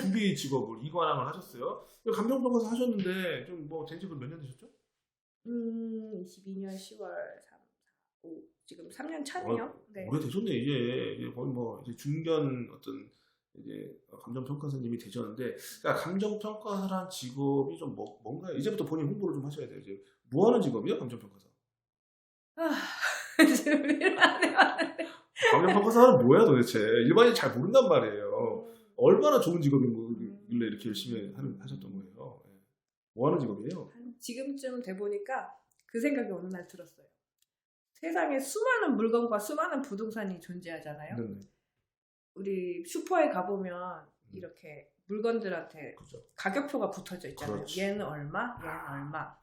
구비 직업을 이관왕을 하셨어요. 감정평가사 하셨는데 좀뭐된 지금 몇년 되셨죠? 음, 22년 10월 3, 4, 5 지금 3년 차네요. 어, 네. 오래 되셨네 이제 이제 거의 뭐 이제 중견 어떤 이제 감정평가사님이 되셨는데 그러니까 감정평가사란 직업이 좀 뭐, 뭔가요? 이제부터 본인 홍보를 좀 하셔야 돼요. 이제 뭐 하는 직업이요? 감정평가사. 아, 지금. 감정평가사는 뭐야 도대체? 일반인 잘 모른단 말이에요. 음. 얼마나 좋은 직업인 거길래 이렇게 열심히 하는, 하셨던 거예요? 예. 뭐 하는 직업이에요? 한 지금쯤 돼 보니까 그 생각이 어느 날 들었어요. 세상에 수많은 물건과 수많은 부동산이 존재하잖아요. 네, 네. 우리 슈퍼에 가보면 음. 이렇게 물건들한테 그죠. 가격표가 붙어져 있잖아요. 그렇지. 얘는 얼마, 얘는 얼마.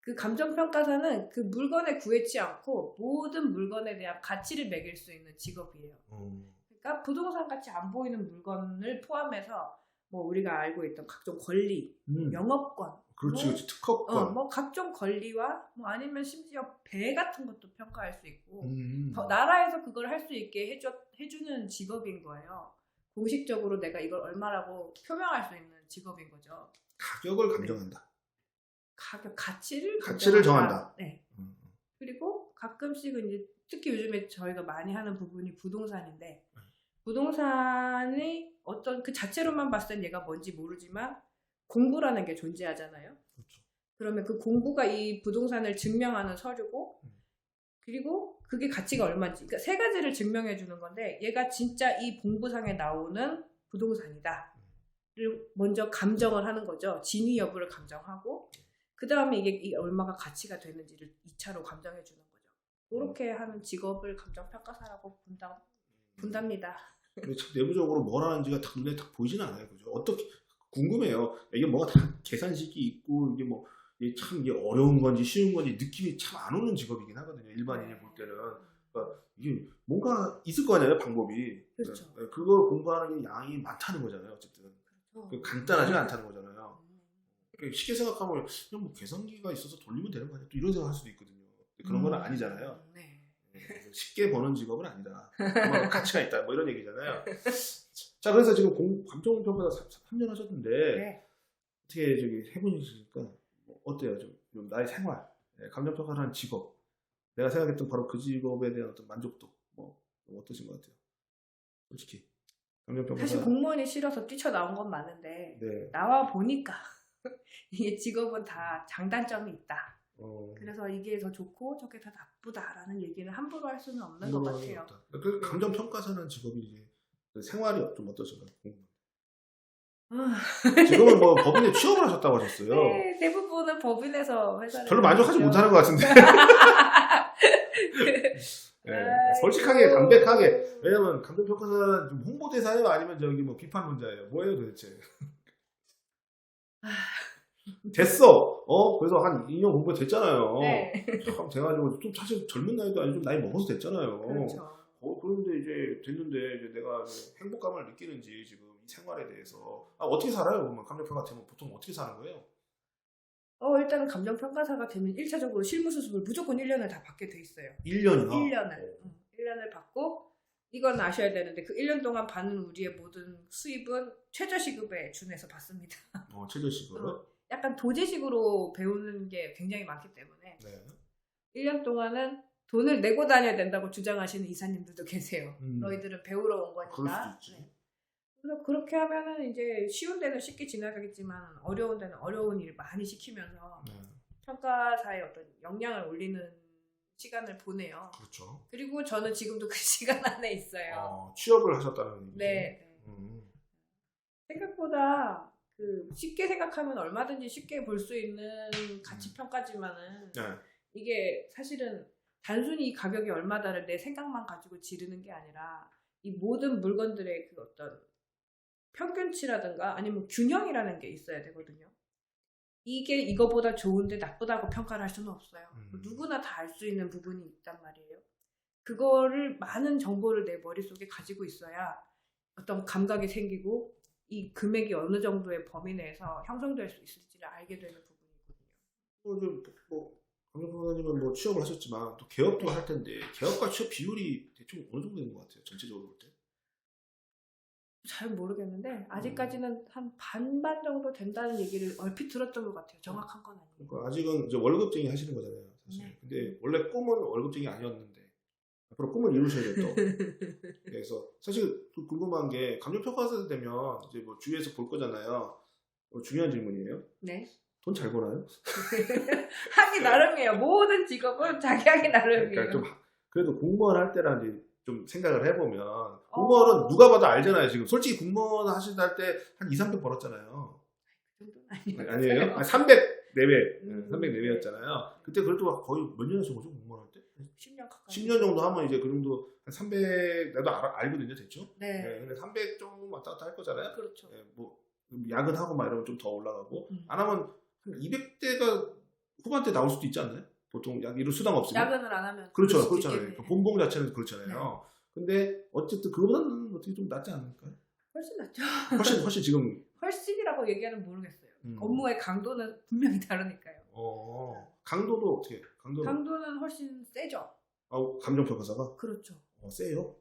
그 감정평가사는 그 물건에 구애치 않고 모든 물건에 대한 가치를 매길 수 있는 직업이에요. 음, 그러니까 부동산 같이 안 보이는 물건을 포함해서 뭐 우리가 알고 있던 각종 권리, 음. 영업권, 그렇지, 뭐, 그렇지. 특허권. 어, 뭐 각종 권리와 뭐 아니면 심지어 배 같은 것도 평가할 수 있고 음. 더 나라에서 그걸 할 수 있게 해줘, 해주는 직업인 거예요. 공식적으로 내가 이걸 얼마라고 표명할 수 있는 직업인 거죠. 가격을 감정한다. 가격 가치를 가치를. 정한다. 네. 음. 그리고 가끔씩은 이제 특히 요즘에 저희가 많이 하는 부분이 부동산인데 네. 부동산이 어떤 그 자체로만 봤을 땐 얘가 뭔지 모르지만 공부라는 게 존재하잖아요. 그렇죠. 그러면 그 공부가 이 부동산을 증명하는 서류고 음. 그리고 그게 가치가 얼마인지 그러니까 세 가지를 증명해 주는 건데 얘가 진짜 이 공부상에 나오는 부동산이다. 를 먼저 감정을 하는 거죠. 진위 여부를 감정하고 그 다음에 이게, 이게 얼마가 가치가 되는지를 2차로 감정해 주는 거죠. 그렇게 하는 직업을 감정평가사라고 본다, 참 내부적으로 뭘 하는지가 딱 눈에 딱 보이진 않아요. 그죠? 어떻게 궁금해요. 이게 뭐가 다 계산식이 있고 이게 뭐 이게 참 이게 어려운 건지 쉬운 건지 느낌이 참 안 오는 직업이긴 하거든요. 일반인이 볼 때는 이게 뭔가 있을 거 아니에요 방법이. 그렇죠. 네, 그걸 공부하는 게 양이 많다는 거잖아요. 어쨌든 그렇죠. 그 간단하지가 않다는 거잖아요. 그러니까 쉽게 생각하면 그냥 뭐 계산기가 있어서 돌리면 되는 거 아니야? 또 이런 생각할 수도 있거든요. 그런 건 음, 아니잖아요. 네. 네, 쉽게 버는 직업은 아니다. 가치가 있다. 뭐 이런 얘기잖아요. 자, 그래서 지금 공, 감정평가사 3년 하셨는데 네. 어떻게 저기 해보시니까 뭐 어때요? 좀, 좀 나의 생활, 네, 감정평가라는 직업, 내가 생각했던 바로 그 직업에 대한 어떤 만족도, 뭐 어떠신 것 같아요? 솔직히 감정평가사. 사실 공무원이 싫어서 뛰쳐나온 건 맞는데 네. 나와 보니까 이게 직업은 다 장단점이 있다. 어, 그래서 이게 더 좋고 저게 더 나쁘다라는 얘기를 함부로 할 수는 없는 것 같아요. 없다. 그 감정 평가사는 직업이 이제 그 생활이 좀 어떠신가요? 아, 지금은 뭐 법인에 취업을 하셨다고 하셨어요. 네, 대부분은 법인에서 회사를 별로 만족하지 다니죠. 못하는 것 같은데. 네, 아이고. 솔직하게 담백하게 왜냐면 감정 평가사는 좀 홍보대사예요 아니면 저기 뭐 비판론자예요 뭐예요 도대체 됐어. 어? 그래서 한 2년 공부 됐잖아요. 네, 참 돼가지고 좀 사실 젊은 나이도 아니고 좀 나이 먹어서 됐잖아요. 그렇죠. 어 그런데 이제 됐는데 이제 내가 이제 행복감을 느끼는지 지금 이 생활에 대해서. 아 어떻게 살아요? 그러면 감정평가 되면 보통 어떻게 사는 거예요? 어, 일단은 감정평가사가 되면 1차적으로 실무수습을 무조건 1년을 다 받게 돼 있어요. 1년이나 1년을. 1년을 받고, 이건 아셔야 되는데, 그 1년 동안 받는 우리의 모든 수입은 최저시급에 준해서 받습니다. 어, 최저시급 어. 약간 도제식으로 배우는 게 굉장히 많기 때문에, 네. 1년 동안은 돈을 내고 다녀야 된다고 주장하시는 이사님들도 계세요. 음. 너희들은 배우러 온 거니까. 네. 그래서 그렇게 하면은 이제 쉬운 데는 쉽게 지나가겠지만 어려운 데는 어려운 일 많이 시키면서 네. 평가사의 어떤 역량을 올리는 시간을 보내요. 그렇죠 그리고 저는 지금도 그 시간 안에 있어요. 어, 취업을 하셨다는 얘기죠 네. 네. 음. 생각보다 그 쉽게 생각하면 얼마든지 쉽게 볼 수 있는 가치 평가지만은 네. 이게 사실은 단순히 이 가격이 얼마다를 내 생각만 가지고 지르는 게 아니라 이 모든 물건들의 그 어떤 평균치라든가 아니면 균형이라는 게 있어야 되거든요. 이게 이거보다 좋은데 나쁘다고 평가를 할 수는 없어요. 음. 누구나 다 알 수 있는 부분이 있단 말이에요. 그거를 많은 정보를 내 머릿속에 가지고 있어야 어떤 감각이 생기고 이 금액이 어느 정도의 범위 내에서 형성될 수 있을지를 알게 되는 부분이거든요. 뭐, 좀, 뭐, 강정표사님은 뭐 취업을 하셨지만 또 개업도 할 텐데 개업과 취업 비율이 대충 어느 정도 되는 것 같아요? 전체적으로 볼 때? 잘 모르겠는데 아직까지는 한 반반 정도 된다는 얘기를 얼핏 들었던 것 같아요. 정확한 건 아니에요. 그러니까 아직은 이제 월급쟁이 하시는 거잖아요. 사실. 네. 근데 원래 꿈은 월급쟁이 아니었는데 앞으로 꿈을 이루셔야 돼요. 또. 그래서 사실 또 궁금한 게 감정 평가사 되면 이제 뭐 주위에서 볼 거잖아요. 어, 중요한 질문이에요. 네. 돈 잘 벌어요? 하기 나름이에요. 모든 직업은 자기 하기 나름이에요. 그러니까 좀 하- 그래도 공무원 할 때랑 이제 좀 생각을 해보면 공무원은 누가 봐도 알잖아요. 지금 솔직히 공무원 하시다 때한 2, 300 벌었잖아요. 그 아니에요. 아니에요? 아, 300 4배, 음. 300 4배였잖아요. 그때 그래도 거의 몇년 거죠 공무원 할 때? 10년 가까이. 10년 정도 하면 이제 그 정도 한 300 나도 알, 알거든요, 대충. 네. 네, 근데 300 좀 왔다 갔다 할 거잖아요. 그렇죠. 네, 뭐 야근하고 막 이러면 좀 더 올라가고 음. 안 하면 한 200대가 후반대 나올 수도 있지 않나요? 보통 약 이런 수당 없으면. 야근을 안 하면 그렇죠, 그렇잖아요. 있겠네. 본봉 자체는 그렇잖아요. 근데 어쨌든 그거보다는 어떻게 좀 낫지 않을까요? 훨씬 낫죠. 훨씬 훨씬 지금 훨씬이라고 얘기하는 모르겠어요. 음. 업무의 강도는 분명히 다르니까요. 어, 강도도 어떻게? 해요? 강도는 강도는 훨씬 세죠. 아, 감정평가사가 그렇죠. 어, 세요.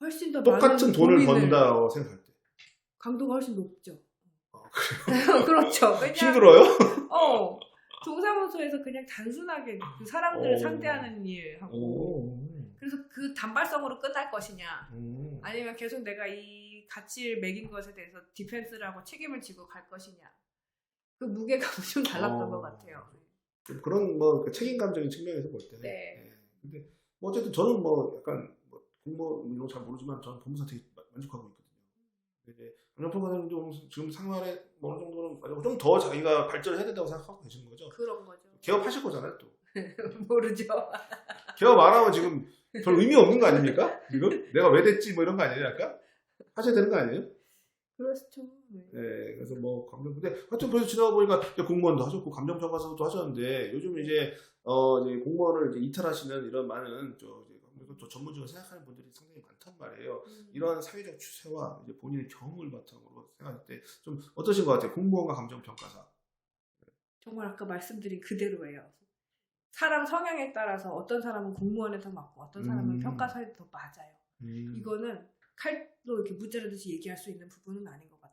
훨씬 더 똑같은 많은 돈을 고민을- 번다 생각할 때 강도가 훨씬 높죠. 아, 그렇죠. 왜냐하면 힘들어요? 어, 동사무소에서 그냥 단순하게 그 사람들을 오. 상대하는 일하고 오. 그래서 그 단발성으로 끝날 것이냐 음. 아니면 계속 내가 이 가치를 매긴 것에 대해서 디펜스를 하고 책임을 지고 갈 것이냐 그 무게감이 좀 달랐던 어. 것 같아요. 좀 그런 뭐그 책임감적인 측면에서 볼 때. 네. 근데 뭐 어쨌든 저는 뭐 약간 뭐 공무원 이런 거잘 모르지만 저는 본부사 되게 마- 만족하고 있거든요. 근데 이제 강력평가는 좀 지금 상관에 뭐 어느 정도는 좀 더 자기가 발전을 해야 된다고 생각하고 계시는 거죠. 그런 거죠. 개업하실 거잖아요 또. 모르죠. 개업 안 하면 지금 별 의미 없는 거 아닙니까? 지금 내가 왜 됐지 뭐 이런 거 아니에요 약간? 하셔야 되는 거 아니에요? 그렇죠. 네. 네, 그래서 뭐 감정 근데 하여튼 벌써 지나가 보니까 이제 공무원도 하셨고 감정평가사도 하셨는데 요즘 이제 어 이제 공무원을 이제 이탈하시는 이런 많은 저 이제 그리고 또 전문직을 생각하는 분들이 상당히 많단 말이에요. 음. 이런 사회적 추세와 이제 본인의 경험을 바탕으로 생각할 때 좀 어떠신 것 같아요? 공무원과 감정평가사. 정말 아까 말씀드린 그대로예요. 사람 성향에 따라서 어떤 사람은 공무원에 더 맞고 어떤 사람은 음. 평가사에 더 맞아요. 음, 이거는 칼로 이렇게 무자르듯이 얘기할 수 있는 부분은 아닌 것 같아요.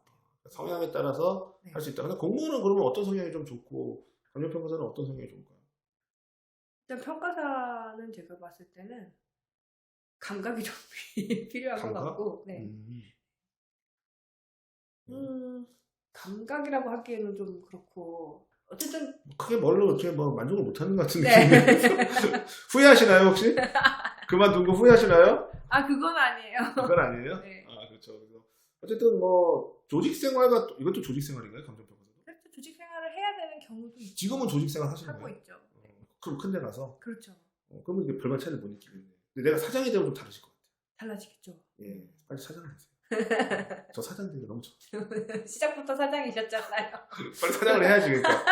성향에 따라서 네. 할수 있다. 근데 공무원은 그러면 어떤 성향이 좀 좋고 감정평가사는 어떤 성향이 좋을까요? 일단 평가사는 제가 봤을 때는 감각이 좀 필요한 것 감각? 같고, 네. 음. 음, 감각이라고 하기에는 좀 그렇고 어쨌든 크게 뭘로 이렇게 뭐 만족을 못하는 것 같은 네. 느낌이 후회하시나요 혹시? 그만둔 거 후회하시나요? 아 그건 아니에요. 그건 아니에요? 네. 아 그렇죠. 그래서 어쨌든 뭐 조직 생활과 또- 이것도 조직 생활인가요 감정평가사도? 그래서 조직 생활을 해야 되는 경우도 있- 지금은 조직 생활 하시는 하고 거예요? 있죠. 어, 그럼 큰데 가서 그렇죠. 어, 그러면 이게 별반 차이를 못 느끼겠네. 근데 내가 사장이 되면 좀 다르실 것 같아요. 달라지겠죠. 예, 빨리 사장 되세요. 저 사장 되기 너무 좋아. 시작부터 사장이셨잖아요. 빨리 사장을 해야지 그러니까.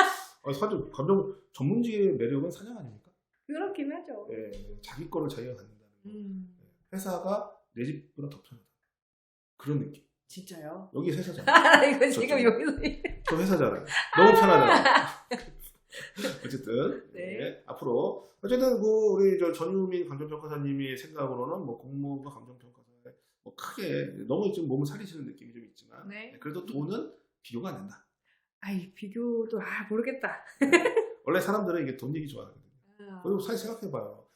어, 사장 감정 전문직의 매력은 사장 아닙니까? 그렇긴 하죠. 예, 자기 거를 자기가 갖는다는 거. 음, 회사가 내 집보다 더 편하다. 그런 느낌. 진짜요? 여기 회사잖아. 이거 지금. 여기서 저 회사잖아요. 너무 편하잖아. 어쨌든 네. 예, 앞으로 어쨌든 그 우리 저 전유민 감정평가사님이 생각으로는 뭐 공무원과 감정평가사에 뭐 크게 너무 지금 몸을 살리시는 느낌이 좀 있지만 네. 그래도 돈은 비교가 안 된다. 아이 비교도 아 모르겠다. 원래 사람들은 이게 돈 얘기 좋아하거든요. 아, 그리고 사실 생각해봐요.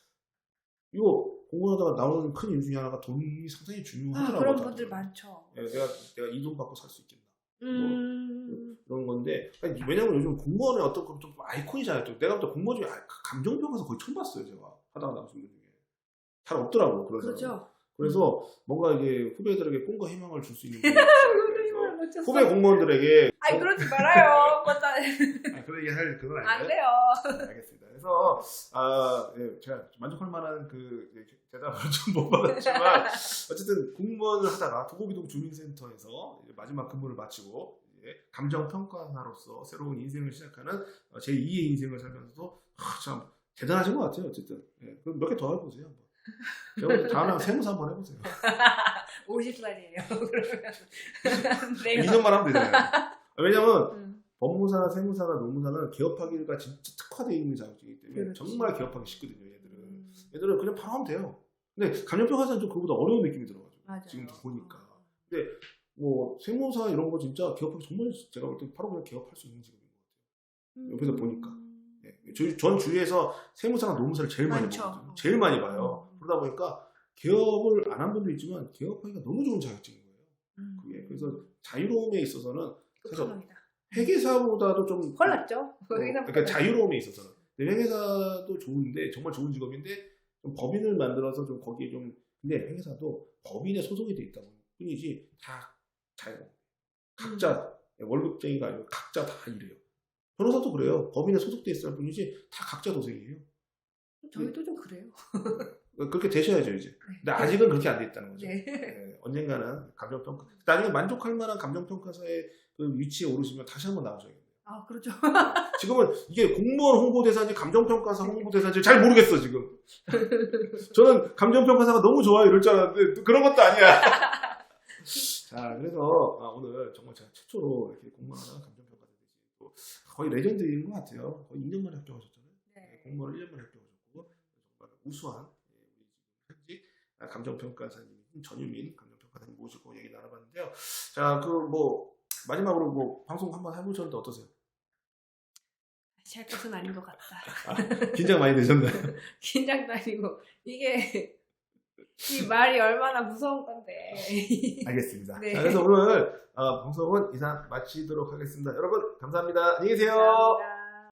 이거 공부하다가 나오는 큰 이유 중에 하나가 돈이 상당히 아, 중요하더라고요. 그런 저한테는. 분들 많죠. 예, 내가 내가 이 돈 받고 살 수 있겠나 음, 이런 건데 아니, 왜냐면 요즘 공무원의 어떤 그런 좀 아이콘이잖아요. 또 내가 볼때 공무원 중에 아- 감정평가사 거의 처음 봤어요. 제가 하다가 나온 분들 중에 잘 없더라고 그런. 그렇죠. 그래서 뭔가 이게 후배들에게 꿈과 희망을 줄 수 있는 못 쳤어. 후배 공무원들에게 아이 그러지 말아요. 그것도 안- 아, 그런 얘기 할 그건 안 아니에요. 돼요. 알겠습니다. 그래서 아, 예, 제가 만족할 만한 그 예, 대답을 좀 못 받았지만 어쨌든 공무원을 하다가 도곡이동 주민센터에서 이제 마지막 근무를 마치고 이제 감정 평가사로서 새로운 인생을 시작하는 어, 제 2의 인생을 살면서도 아, 참 대단하신 것 같아요. 어쨌든 예, 그럼 몇 개 더 해보세요. 한번. 다음에 세무사 한번 해보세요. 50살이에요. 그러면 내가 2년만 하면 되잖아요. 왜냐면 음, 법무사나 세무사나 노무사는 개업하기가 진짜 특화되어 있는 자격이기 때문에 그렇지. 정말 개업하기 쉽거든요. 얘들은. 음, 얘들은 그냥 바로 하면 돼요. 근데 감염병 하사는 좀 그거보다 어려운 느낌이 들어가지고 맞아요. 지금 보니까 뭐 세무사 이런 거 진짜 개업하기 정말 제가 볼 때 바로 그냥 개업할 수 있는 직업인 것 같아요. 옆에서 보니까. 예. 저희 전 주위에서 세무사랑 노무사를 제일 많이 많죠. 보거든요. 제일 많이 봐요. 음. 그러다 보니까 개업을 안 한 분도 있지만 개업하기가 너무 좋은 자격증인 거예요. 음. 그게 그래서 자유로움에 있어서는 그래서. 회계사보다도 좀 헐났죠? 어, 그러니까 자유로움에 있어서는 회계사도 좋은데 정말 좋은 직업인데 좀 법인을 만들어서 좀 거기에 좀 근데 회계사도 법인에 소속이 돼 있다 뿐이지 다 자유 각자 월급쟁이가 아니고 각자 다 일해요 변호사도 그래요 법인에 소속돼 있을 뿐이지 다 각자 도생이에요 저희도 좀 그래요. 그렇게 되셔야죠 이제 근데 아직은 그렇게 안 돼 있다는 거죠 네. 예, 언젠가는 감정평가 나중에 만족할 만한 감정평가사의 그 위치에 오르시면 다시 한번 나오셔야겠네요 아 그렇죠. 지금은 이게 공무원 홍보대사인지 감정평가사 홍보대사인지 잘 모르겠어 지금. 저는 감정평가사가 너무 좋아요 이럴 줄 알았는데 또 그런 것도 아니야. 자 그래서 아, 오늘 정말 제가 최초로 이렇게 공무원하는 감정평가사들이 또 거의 레전드인 것 같아요. 거의 2년 만에 합격하셨잖아요. 네. 공무원 1년 만에 합격하셨고 정말 우수한 감정평가사님 전유민 감정평가사님 모시고 얘기 나눠봤는데요. 자 그 뭐 마지막으로 뭐 방송 한번 해보셨는데 어떠세요? 할 것은 아닌 것 같다. 긴장 많이 되셨나요? 긴장도 아니고 이게 이 말이 얼마나 무서운 건데. 알겠습니다. 네. 자, 그래서 오늘 어, 방송은 이상 마치도록 하겠습니다. 여러분 감사합니다. 안녕히 계세요. 감사합니다.